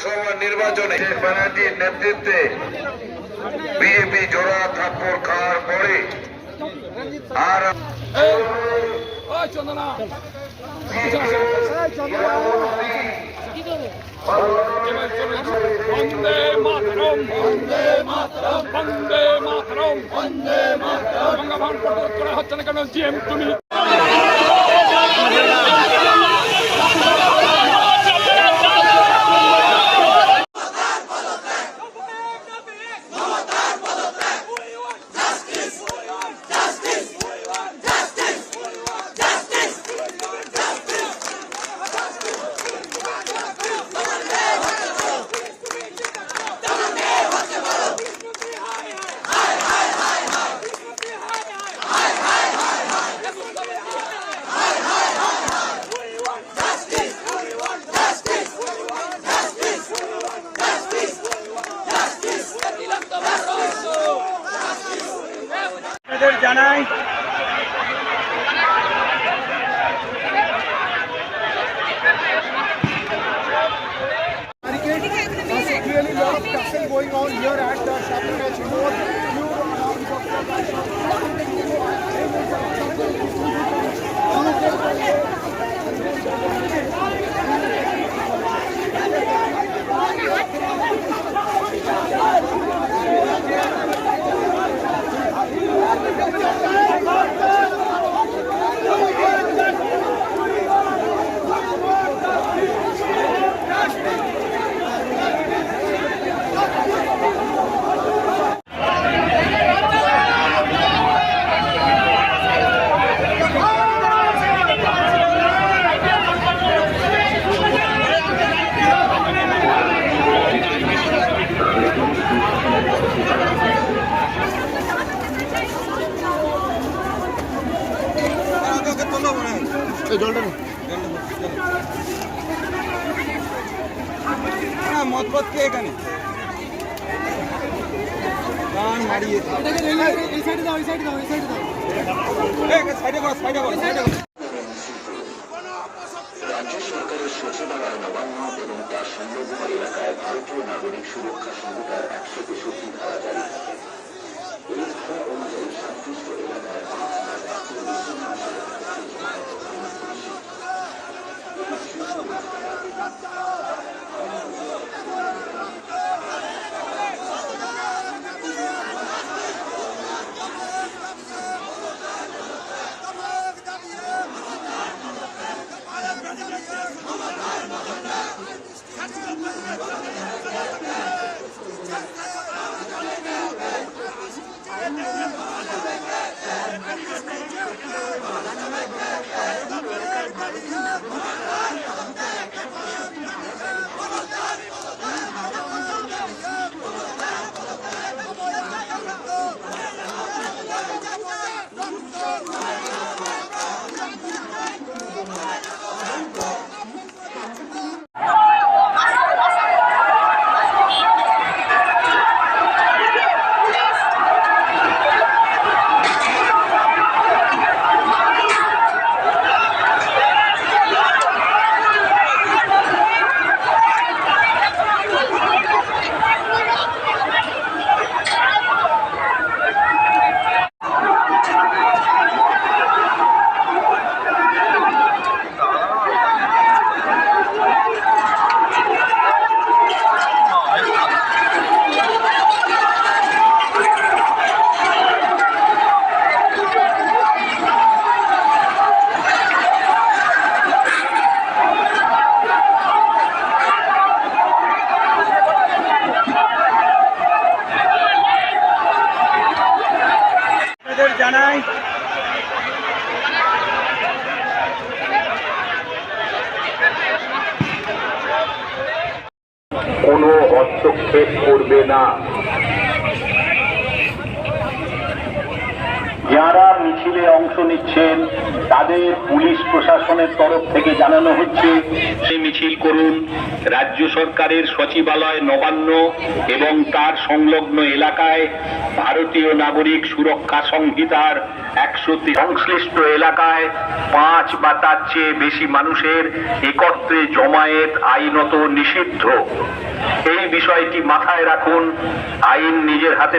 লোকসভা নির্বাচনে শেখ ব্যানার্জির নেতৃত্বে বিজেপি জোড়া থাপ্পর খাওয়ার পরে আর হচ্ছে না কেন? জিএম তুমি। আপনাদের জানাই মত পথ কে এখানে? গান মারিয়েছে সাইডে কর সাইডে কর সাইডে কর রাজ্য সরকারের সচিবালয় নবান্ন এবং তার সংলগ্ন এলাকায় ভারতীয় নাগরিক সুরক্ষা সংহিতার একশো তেষট্টি ধারা জারি থাকে এই ধারা অনুযায়ী সংশ্লিষ্ট এলাকায় জানাই। কোনো হস্তক্ষেপ করবে না। যারা মিছিলে অংশ নিচ্ছেন, তাদের পুলিশ প্রশাসনের তরফ থেকে জানানো হচ্ছে সেই মিছিল করুন। রাজ্য সরকারের সচিবালয় নবান্ন এবং তার সংলগ্ন এলাকায় ভারতীয় নাগরিক সুরক্ষা সংহিতার একশো সংশ্লিষ্ট এলাকায় পাঁচ বা তার চেয়ে বেশি মানুষের একত্রে জমায়েত আইনত নিষিদ্ধ। এই বিষয়টি মাথায় রাখুন। আইন নিজের হাতে